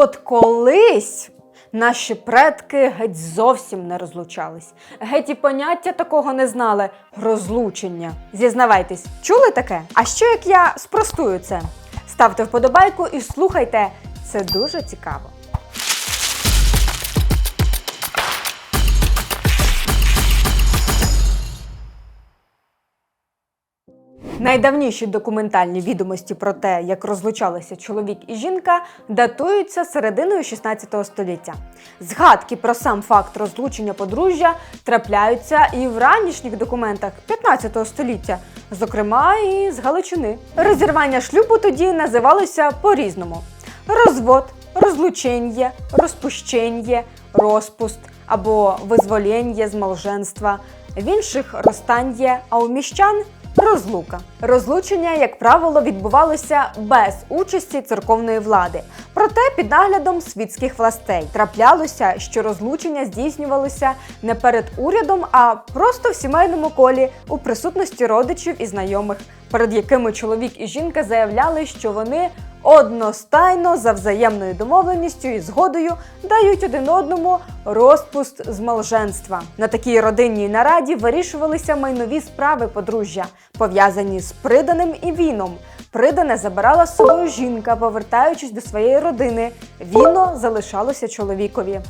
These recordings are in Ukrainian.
От колись наші предки геть зовсім не розлучались. Геть і поняття такого не знали розлучення. Зізнавайтесь, чули таке? А що як я спростую це? Ставте вподобайку і слухайте, це дуже цікаво. Найдавніші документальні відомості про те, як розлучалися чоловік і жінка, датуються серединою 16 століття. Згадки про сам факт розлучення подружжя трапляються і в ранішніх документах 15 століття, зокрема і з Галичини. Розірвання шлюбу тоді називалося по-різному: розвод, розлучення, розпущення, розпуст або визволення з молженства. В інших розстання, а у міщан Розлука. Розлучення, як правило, відбувалося без участі церковної влади. Проте під наглядом світських властей траплялося, що розлучення здійснювалося не перед урядом, а просто в сімейному колі у присутності родичів і знайомих, перед якими чоловік і жінка заявляли, що вони одностайно за взаємною домовленістю і згодою дають один одному розпуст з малженства. На такій родинній нараді вирішувалися майнові справи подружжя, пов'язані з приданим і віном. Придане забирала собою жінка, повертаючись до своєї родини. Віно залишалося чоловікові.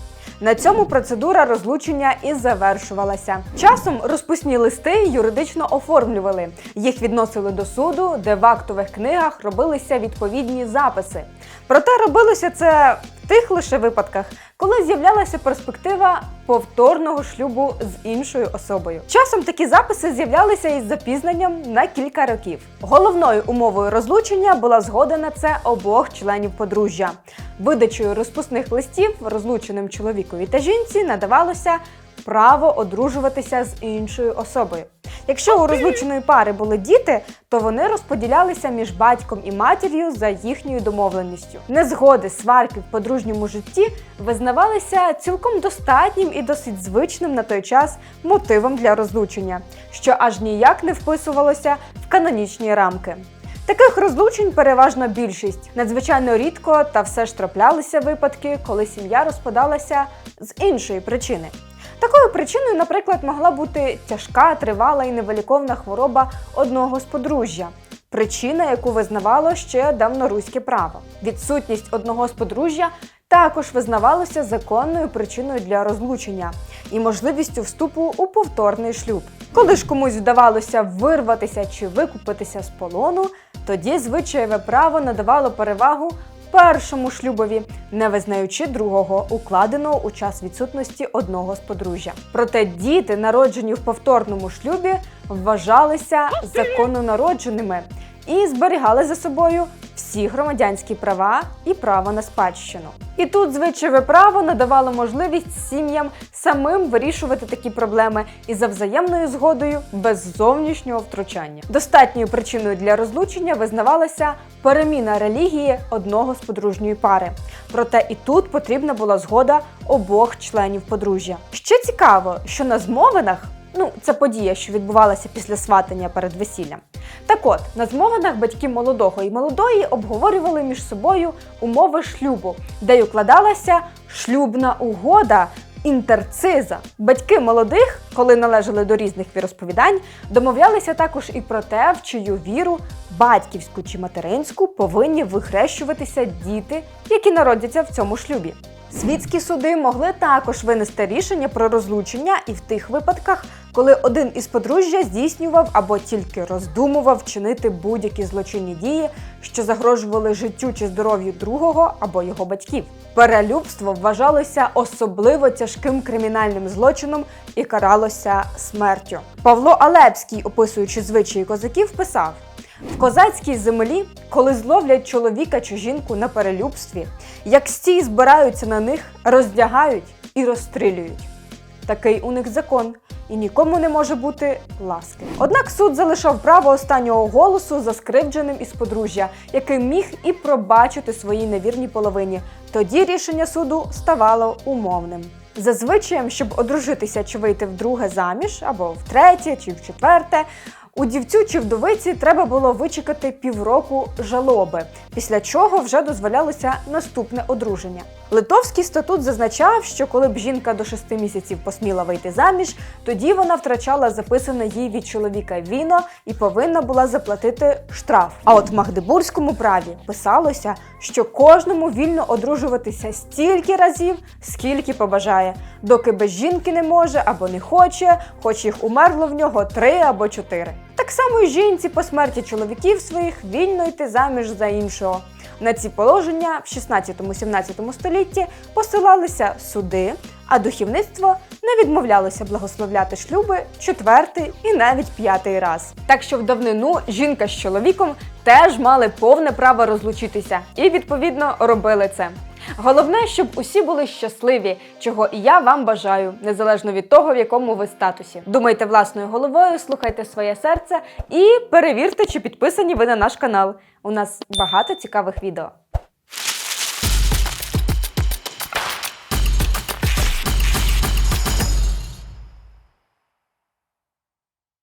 На цьому процедура розлучення і завершувалася. Часом розпусні листи юридично оформлювали. Їх відносили до суду, де в актових книгах робилися відповідні записи. Проте робилося це в тих лише випадках, коли з'являлася перспектива повторного шлюбу з іншою особою. Часом такі записи з'являлися із запізненням на кілька років. Головною умовою розлучення була згода на це обох членів подружжя. Видачею розпусних листів розлученим чоловікові та жінці надавалося право одружуватися з іншою особою. Якщо у розлученої пари були діти, то вони розподілялися між батьком і матір'ю за їхньою домовленістю. Незгоди, сварки в подружньому житті визнавалися цілком достатнім і досить звичним на той час мотивом для розлучення, що аж ніяк не вписувалося в канонічні рамки. Таких розлучень переважна більшість. Надзвичайно рідко та все ж траплялися випадки, коли сім'я розпадалася з іншої причини. Такою причиною, наприклад, могла бути тяжка, тривала і невиліковна хвороба одного з подружжя. Причина, яку визнавало ще давноруське право. Відсутність одного з подружжя також визнавалося законною причиною для розлучення і можливістю вступу у повторний шлюб. Коли ж комусь вдавалося вирватися чи викупитися з полону, тоді звичаєве право надавало перевагу першому шлюбові, не визнаючи другого, укладеного у час відсутності одного з подружжя. Проте діти, народжені в повторному шлюбі, вважалися закононародженими і зберігали за собою всі громадянські права і право на спадщину. І тут звичайне право надавало можливість сім'ям самим вирішувати такі проблеми і за взаємною згодою без зовнішнього втручання. Достатньою причиною для розлучення визнавалася переміна релігії одного з подружньої пари. Проте і тут потрібна була згода обох членів подружжя. Ще цікаво, що на змовинах Ну, це подія, що відбувалася після сватання перед весіллям. Так от, на змовинах батьки молодого і молодої обговорювали між собою умови шлюбу, де й укладалася шлюбна угода. Інтерциза. Батьки молодих, коли належали до різних віросповідань, домовлялися також і про те, в чию віру, батьківську чи материнську, повинні вихрещуватися діти, які народяться в цьому шлюбі. Світські суди могли також винести рішення про розлучення і в тих випадках, коли один із подружжя здійснював або тільки роздумував чинити будь-які злочинні дії, що загрожували життю чи здоров'ю другого або його батьків. Перелюбство вважалося особливо тяжким кримінальним злочином і каралося смертю. Павло Алепський, описуючи звичаї козаків, писав. В козацькій землі, коли зловлять чоловіка чи жінку на перелюбстві, як стій збираються на них, роздягають і розстрілюють. Такий у них закон, і нікому не може бути ласки. Однак суд залишав право останнього голосу заскривдженим із подружжя, який міг і пробачити своїй невірній половині. Тоді рішення суду ставало умовним. Зазвичай, щоб одружитися чи вийти вдруге заміж, або втретє, чи в четверте, У дівцю чи вдовиці треба було вичекати півроку жалоби, після чого вже дозволялося наступне одруження. Литовський статут зазначав, що коли б жінка до шести місяців посміла вийти заміж, тоді вона втрачала записане їй від чоловіка віно і повинна була заплатити штраф. А от в Магдебурзькому праві писалося, що кожному вільно одружуватися стільки разів, скільки побажає, доки без жінки не може або не хоче, хоч їх умерло в нього три або чотири. Так само й жінці по смерті чоловіків своїх вільно йти заміж за іншого. На ці положення в 16-17 столітті посилалися суди, а духовництво не відмовлялося благословляти шлюби четвертий і навіть п'ятий раз. Так що в давнину жінка з чоловіком теж мали повне право розлучитися і відповідно робили це. Головне, щоб усі були щасливі, чого і я вам бажаю, незалежно від того, в якому ви статусі. Думайте власною головою, слухайте своє серце і перевірте, чи підписані ви на наш канал. У нас багато цікавих відео.